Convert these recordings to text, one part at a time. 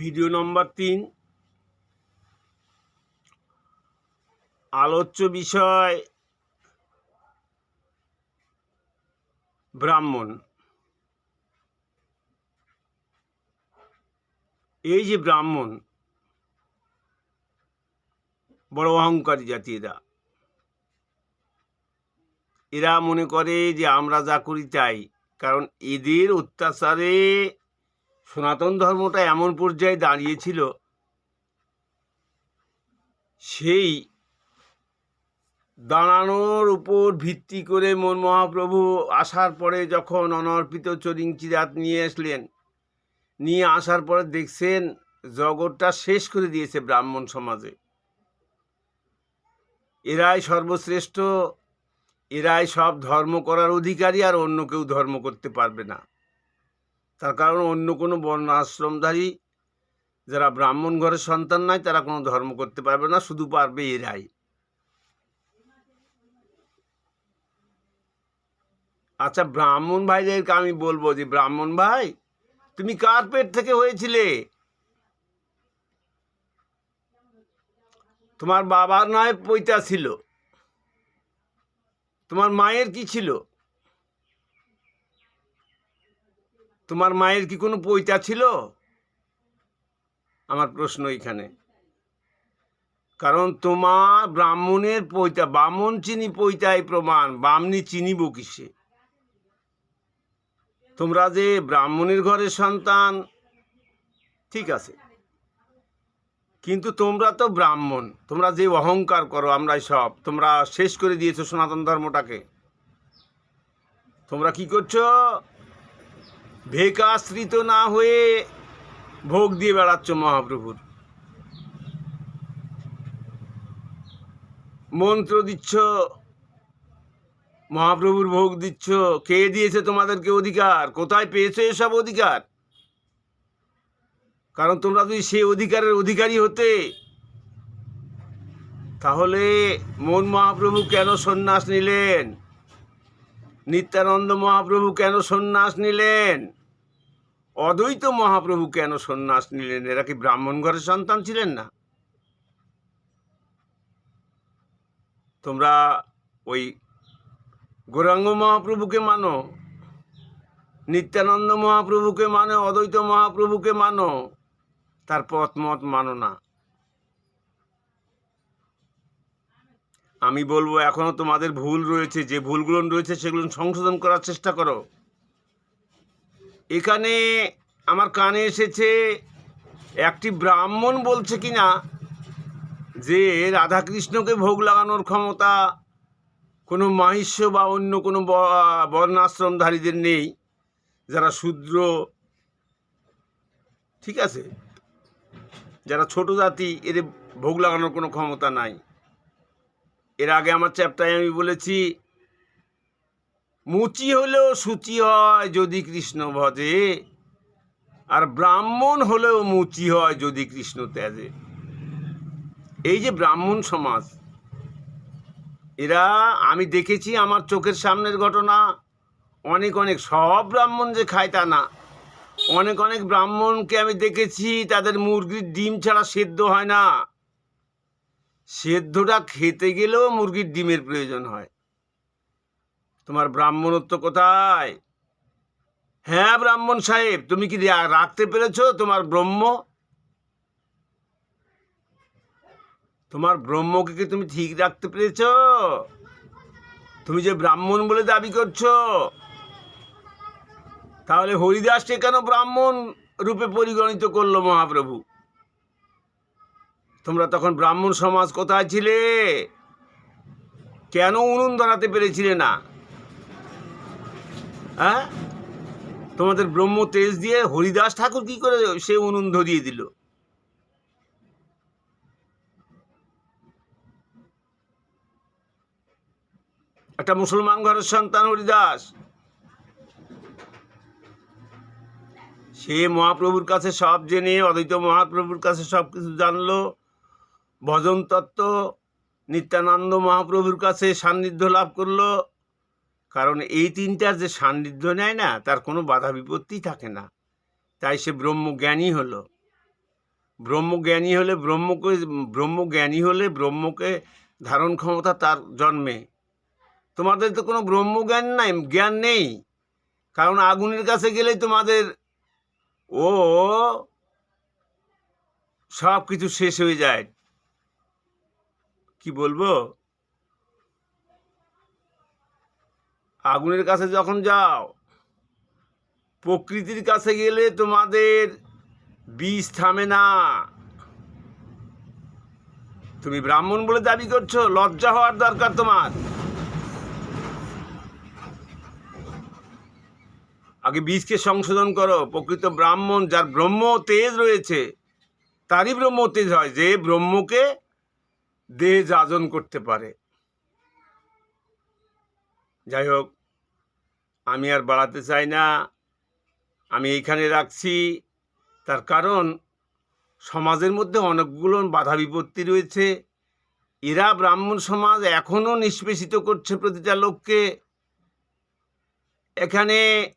Video নম্বর তিন। আলোচ্য বিষয় ব্রাহ্মণ। এই যে ব্রাহ্মণ, বড় অহংকারী জাতি এরা। এরা মনে করে যে আমরা যা করি তাই, কারণ এদের অত্যাচারে সনাতন ধর্মটা এমন পর্যায়ে দাঁড়িয়েছিল, সেই দাঁড়ানোর উপর ভিত্তি করে মন মহাপ্রভু আসার পরে যখন অনর্পিত চরিং চিরাত নিয়ে আসলেন, নিয়ে আসার পরে দেখছেন জগৎটা শেষ করে দিয়েছে ব্রাহ্মণ সমাজে। এরাই সর্বশ্রেষ্ঠ, এরাই সব ধর্ম করার অধিকারী আর অন্য কেউ ধর্ম করতে পারবে না। তার কারণ অন্য কোনো বর্ণ আশ্রমধারী যারা ব্রাহ্মণ ঘরের সন্তান নাই, তারা কোনো ধর্ম করতে পারবে না, শুধু পারবে এরাই। আচ্ছা ব্রাহ্মণ ভাইদেরকে আমি বলব যে, ব্রাহ্মণ ভাই, তুমি কার পেট থেকে হয়েছিলে? তোমার বাবার নয় পৈতা ছিল। তোমার মায়ের কি ছিল? তোমার মায়ের কি কোনো পৈতা ছিল? আমার প্রশ্ন এখানে। কারণ তোমার ব্রাহ্মণের পৈতা, বামন চিনি পৈতাই প্রমাণ, বামনি চিনিব কিসে? তোমরা যে ব্রাহ্মণের ঘরের সন্তান, ঠিক আছে। কিন্তু তোমরা তো ব্রাহ্মণ, তোমরা যে অহংকার করো, আমরাই সব, তোমরা শেষ করে দিয়েছ সনাতন ধর্মটাকে। তোমরা কি করছ? ভেকাশ্রিত না হয়ে ভোগ দিয়ে বেড়াচ্ছ মহাপ্রভুর। মন্ত্র দিচ্ছ, মহাপ্রভুর ভোগ দিচ্ছ। কে দিয়েছে তোমাদেরকে অধিকার? কোথায় পেয়েছ এসব অধিকার? কারণ তোমরা যদি সেই অধিকারের অধিকারী হতে, তাহলে মন মহাপ্রভু কেন সন্ন্যাস নিলেন? নিত্যানন্দ মহাপ্রভু কেন সন্ন্যাস নিলেন? অদ্বৈত মহাপ্রভু কেন সন্ন্যাস নিলেন? এরা কি ব্রাহ্মণ ঘরের সন্তান ছিলেন না? তোমরা ওই গৌরাঙ্গ মহাপ্রভুকে মানো, নিত্যানন্দ মহাপ্রভুকে মানো, অদ্বৈত মহাপ্রভুকে মানো, তার পথ মত মানো না। আমি বলব, এখনও তোমাদের ভুল রয়েছে। যে ভুলগুলো রয়েছে, সেগুলো সংশোধন করার চেষ্টা করো। এখানে আমার কানে এসেছে, একটি ব্রাহ্মণ বলছে কি না, যে রাধাকৃষ্ণকে ভোগ লাগানোর ক্ষমতা কোনো মাহিষ্য বা অন্য কোনো বর্ণাশ্রমধারীদের নেই। যারা শূদ্র, ঠিক আছে? যারা ছোট জাতি, এদের ভোগ লাগানোর কোনো ক্ষমতা নাই। এর আগে আমার চ্যাপ্টারে আমি বলেছি, মুচি হলেও সূচি হয় যদি কৃষ্ণ ভজে, আর ব্রাহ্মণ হলেও মুচি হয় যদি কৃষ্ণ ত্যাজে। এই যে ব্রাহ্মণ সমাজ, এরা, আমি দেখেছি আমার চোখের সামনের ঘটনা, অনেক অনেক, সব ব্রাহ্মণ যে খায় তা না। অনেক অনেক ব্রাহ্মণকে আমি দেখেছি, তাদের মুরগির ডিম ছাড়া সেদ্ধ হয় না। সেদ্ধটা খেতে গেলেও মুরগির ডিমের প্রয়োজন হয়। তোমার ব্রাহ্মণত্ব কোথায়? হ্যাঁ ব্রাহ্মণ সাহেব, তুমি কি রাখতে পেরেছ তোমার ব্রহ্ম? তোমার ব্রহ্মকে কি তুমি ঠিক রাখতে পেরেছ? তুমি যে ব্রাহ্মণ বলে দাবি করছ, তাহলে হরিদাসকে কেন ব্রাহ্মণ রূপে পরিগণিত করল মহাপ্রভু? তোমরা তখন ব্রাহ্মণ সমাজ কোথায় ছিলে? কেন উনুন ধরাতে পেরেছিলে না? হ্যাঁ? তোমাদের ব্রহ্ম তেজ দিয়ে হরিদাস ঠাকুর কি করে সে উনুন ধরিয়ে দিল? একটা মুসলমান ঘরের সন্তান হরিদাস। সে মহাপ্রভুর কাছে সব জেনে, অদ্বৈত মহাপ্রভুর কাছে সব কিছু জানলো। ভজন তত্ত্ব নিত্যানন্দ মহাপ্রভুর কাছে সান্নিধ্য লাভ করল। কারণ এই তিনটার যে সান্নিধ্য নেয় না, তার কোনো বাধা বিপত্তি থাকে না। তাই সে ব্রহ্মজ্ঞানী হলো। ব্রহ্মজ্ঞানী হলে ব্রহ্মকে, ব্রহ্মজ্ঞানী হলে ব্রহ্মকে ধারণ ক্ষমতা তার জন্মে। তোমাদের তো কোনো ব্রহ্মজ্ঞান নাই, জ্ঞান নেই। কারণ আগুনের কাছে গেলেই তোমাদের ও সব কিছু শেষ হয়ে যায়। কি বলব? আগুনের কাছে যখন যাও, প্রকৃতির কাছে গেলে তোমাদের বীজ থামে না। তুমি ব্রাহ্মণ বলে দাবি করছ, লজ্জা হওয়ার দরকার তোমার। আগে বীজকে সংশোধন করো, প্রকৃত ব্রাহ্মণ যার ব্রহ্ম তেজ রয়েছে, তারই ব্রহ্ম তেজ হয়। যে ব্রহ্মকে দেহ যাজন করতে পারে। যাই হোক, আমি আর বাড়াতে চাই না। আমি এইখানে রাখছি। তার কারণ, সমাজের মধ্যে অনেকগুলো বাধা বিপত্তি রয়েছে। এরা ব্রাহ্মণ সমাজ এখনও নিষ্পেষিত করছে প্রতিটা লোককে। এখানে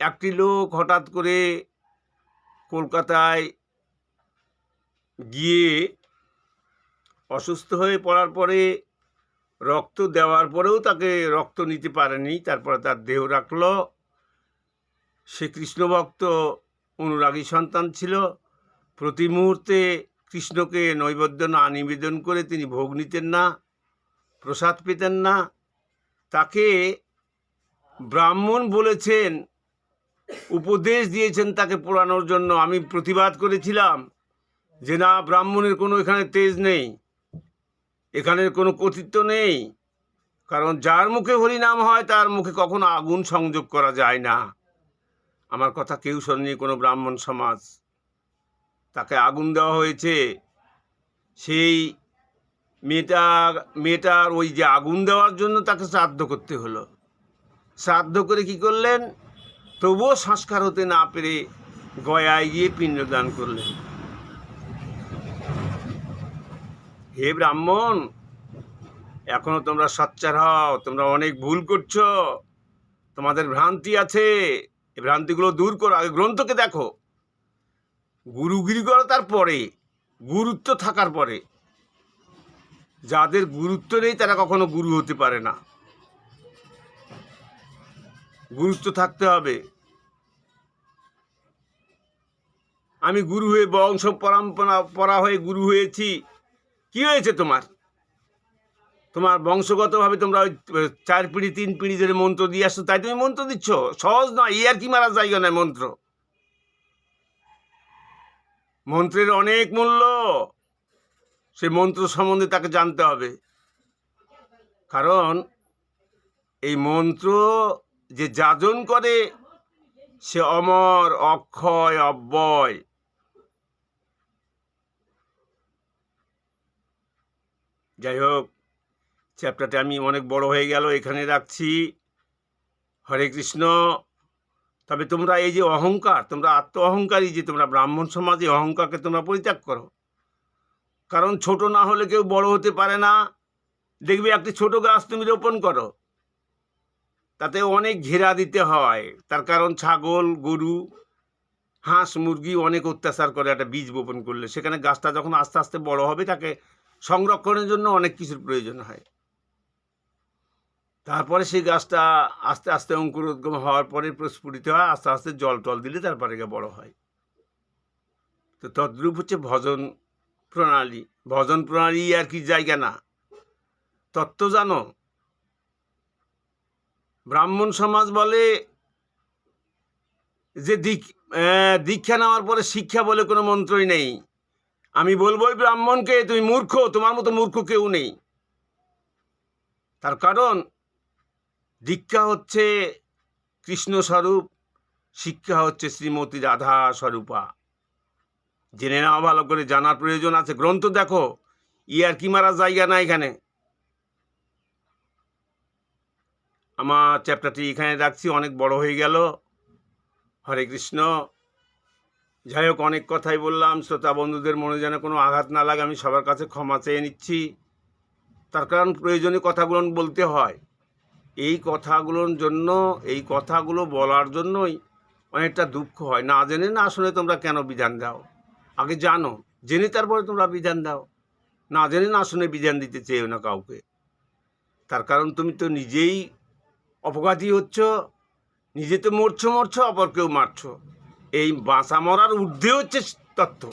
একটি লোক হঠাৎ করে কলকাতায় গিয়ে অসুস্থ হয়ে পড়ার পরে রক্ত দেওয়ার পরেও তাকে রক্ত নিতে পারেনি, তারপরে তার দেহ রাখল। সে কৃষ্ণভক্ত অনুরাগী সন্তান ছিল। প্রতি মুহূর্তে কৃষ্ণকে নৈবেদ্য না, নিবেদন করে তিনি ভোগ নিতেন না, প্রসাদ পেতেন না। তাকে ব্রাহ্মণ বলেছেন, উপদেশ দিয়েছেন তাকে পোড়ানোর জন্য। আমি প্রতিবাদ করেছিলাম যে না, ব্রাহ্মণের কোনো এখানে তেজ নেই। এখানের কোনো কর্তৃত্ব নেই। কারণ যার মুখে হরিনাম হয়, তার মুখে কখনো আগুন সংযোগ করা যায় না। আমার কথা কেউ শোনেনি কোনো ব্রাহ্মণ সমাজ। তাকে আগুন দেওয়া হয়েছে। সেই মেয়েটা, মেয়েটার ওই যে আগুন দেওয়ার জন্য তাকে শ্রাদ্ধ করতে হলো। শ্রাদ্ধ করে কি করলেন? তবুও সংস্কার হতে না পেরে গয়ায় গিয়ে পিণ্ডদান করলেন। হে ব্রাহ্মণ, এখনও তোমরা সচ্চার হও, তোমরা অনেক ভুল করছ। তোমাদের ভ্রান্তি আছে এই ভ্রান্তিগুলো দূর করো। আগে গ্রন্থকে দেখো। গুরুগিরি করো তারপরে গুরুত্ব থাকার পরে, যাদের গুরুত্ব নেই, তারা কখনো গুরু হতে পারে না। গুরুত্ব থাকতে হবে। আমি গুরু হয়ে বংশ পরম্পরা পরা হয়ে গুরু হয়েছি। কি হয়েছে তোমার? তোমার বংশগতভাবে তোমরা ওই চার পিঁড়ি, তিন পিঁড়ি ধরে মন্ত্র দিয়ে আসছো, তাই তুমি মন্ত্র দিচ্ছ? সহজ নয় ইয়ার কি মারা জায়গা নয় মন্ত্র? মন্ত্রের অনেক মূল্য, সে মন্ত্র সম্বন্ধে তাকে জানতে হবে। কারণ, এই মন্ত্র যে যাজন করে, সে অমর, অক্ষয়, অব্যয়। যাই হোক চ্যাপ্টারটা আমি অনেক বড় হয়ে গেল, এখানে রাখছি। হরে কৃষ্ণ। তবে তোমরা এই যে অহংকার, তোমরা আত্ম অহংকারী যে তোমরা ব্রাহ্মণ সমাজে অহংকারকে তোমরা পরিত্যাগ করো। কারণ ছোট না হলে কেউ বড় হতে পারে না। দেখবে একটি ছোট গাছ তুমি রোপণ করো, তাতে অনেক ঘেরা দিতে হয়। তার কারণ ছাগল, গরু, হাঁস, মুরগি অনেক অত্যাচার করে, একটা বীজ বপন করলে। সেখানে গাছটা যখন আস্তে আস্তে বড় হবে, তাকে সংরক্ষণের জন্য অনেক কিছুর প্রয়োজন হয়। তারপরে সেই গাছটা আস্তে আস্তে অঙ্কুরোদ্গম হওয়ার পরে প্রস্ফুটিত হয়, আস্তে আস্তে জল টল দিলে তারপরে বড় হয়। তো তদ্রূপ হচ্ছে ভজন প্রণালী। ভজন প্রণালী আর কি জায়গা না। তত্ত্ব জানো? ব্রাহ্মণ সমাজ বলে যে দীক দীক্ষা নেওয়ার পরে শিক্ষা বলে কোনো মন্ত্রই নেই। আমি বলব ব্রাহ্মণকে, তুমি মূর্খ, তোমার মতো মূর্খ কেউ নেই। তার কারণ, দীক্ষা হচ্ছে কৃষ্ণ স্বরূপ শিক্ষা হচ্ছে শ্রীমতী রাধা স্বরূপা জেনে নেওয়া ভালো করে জানার প্রয়োজন আছে। গ্রন্থ দেখো ইয়ার কি মারার জায়গা না এখানে। আমার চ্যাপ্টারটি এখানে রাখছি, অনেক বড় হয়ে গেল। হরে কৃষ্ণ। যাই হোক, অনেক কথাই বললাম। শ্রোতা বন্ধুদের মনে যেন কোনো আঘাত না লাগে, আমি সবার কাছে ক্ষমা চেয়ে নিচ্ছি। তার কারণ প্রয়োজনীয় কথাগুলো বলতে হয়। এই কথাগুলোর জন্য, এই কথাগুলো বলার জন্যই অনেকটা দুঃখ হয়। না জেনে, না শুনে তোমরা কেন বিধান দাও? আগে জানো, জেনে তারপরে তোমরা বিধান দাও। না জেনে, না শুনে বিধান দিতে চেয়েও না কাউকে। তার কারণ তুমি তো নিজেই অপঘাতী হচ্ছ, নিজে তো মরছো মরছো, অপরকেও মারছো। এই বাঁচা মরার ঊর্ধ্বে হচ্ছে তত্ত্ব।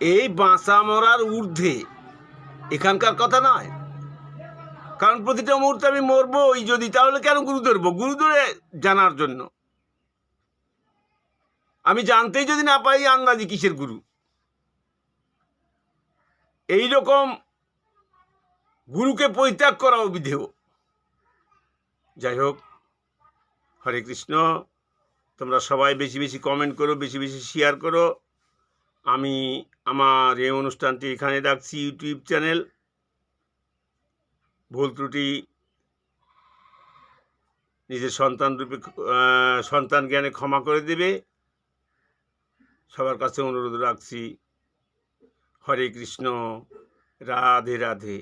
এই বাঁচা মরার ঊর্ধ্বে এখানকার কথা নয়। কারণ প্রতিটা মুহূর্তে আমি মরবো ওই যদি, তাহলে কেন গুরু ধরবো? গুরু ধরে জানার জন্য। আমি জানতেই যদি না পাই আন্দাজি কিসের গুরু? এই রকম গুরুকে পরিত্যাগ করাও বিধেয়। যাই হোক, হরে কৃষ্ণ। তোমরা সবাই বেশি বেশি কমেন্ট করো, বেশি বেশি শেয়ার করো। আমি আমার এই অনুষ্ঠানটি এখানে রাখছি ইউটিউব চ্যানেল ভুল ত্রুটি, নিজের সন্তান রূপে সন্তান জ্ঞানে ক্ষমা করে দেবে। সবার কাছে অনুরোধ রাখছি, হরে কৃষ্ণ, রাধে রাধে।